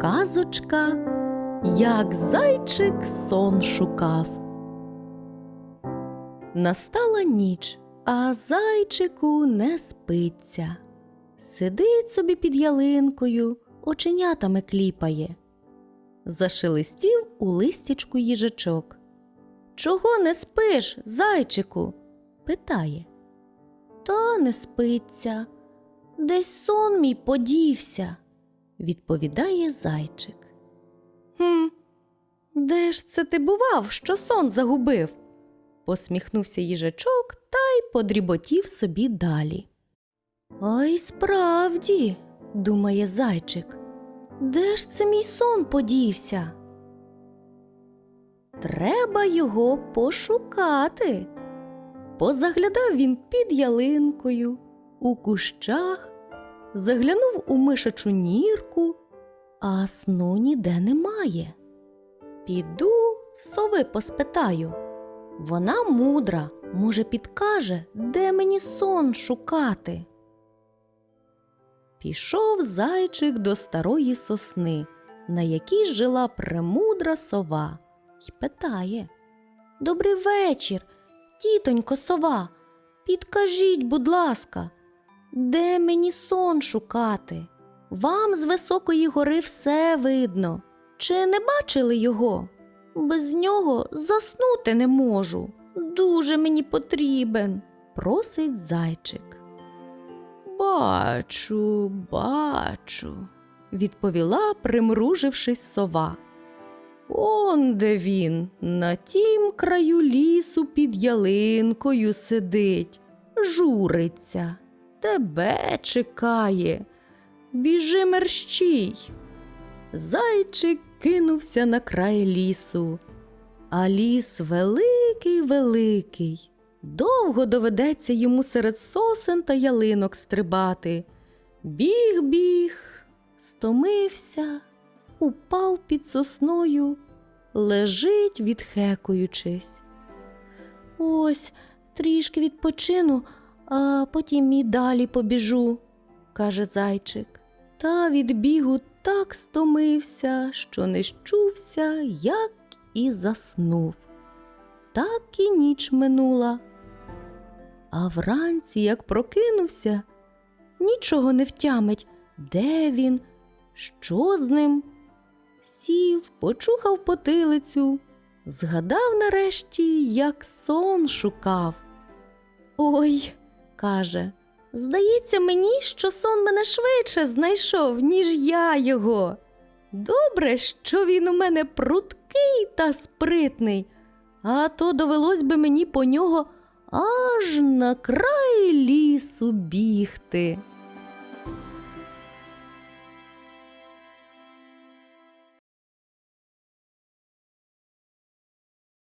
Казочка, як зайчик сон шукав. Настала ніч, а зайчику не спиться. Сидить собі під ялинкою, оченятами кліпає. Зашелестів у листячку їжачок. Чого не спиш, зайчику? питає. Та не спиться. Десь сон мій подівся, відповідає зайчик. Хм, де ж це ти бував, що сон загубив? посміхнувся їжачок та й подріботів собі далі. Ой, справді, думає зайчик, де ж це мій сон подівся? Треба його пошукати. Позаглядав він під ялинкою, у кущах, заглянув у мишачу нірку, а сну ніде немає. Піду в сови поспитаю. Вона мудра, може, підкаже, де мені сон шукати. Пішов зайчик до старої сосни, на якій жила премудра сова, й питає Добрий вечір, тітонько сова, підкажіть, будь ласка, де мені сон шукати? Вам з високої гори все видно. Чи не бачили його? Без нього заснути не можу. Дуже мені потрібен, просить зайчик. Бачу, бачу, відповіла, примружившись сова. Он де він, на тім краю лісу під ялинкою сидить, журиться, тебе чекає. Біжи мерщій. Зайчик кинувся на край лісу, а ліс великий великий. Довго доведеться йому серед сосен та ялинок стрибати. Біг, біг, стомився, упав під сосною, лежить, відхекуючись. Ось трішки відпочину, а потім і далі побіжу, каже зайчик. Та від бігу так стомився, що не щувся, як і заснув. Так і ніч минула. А вранці, як прокинувся, нічого не втямить, де він, що з ним. Сів, почухав потилицю, згадав нарешті, як сон шукав. Ой, каже, здається мені, що сон мене швидше знайшов, ніж я його. Добре, що він у мене пруткий та спритний, а то довелось би мені по нього аж на край лісу бігти.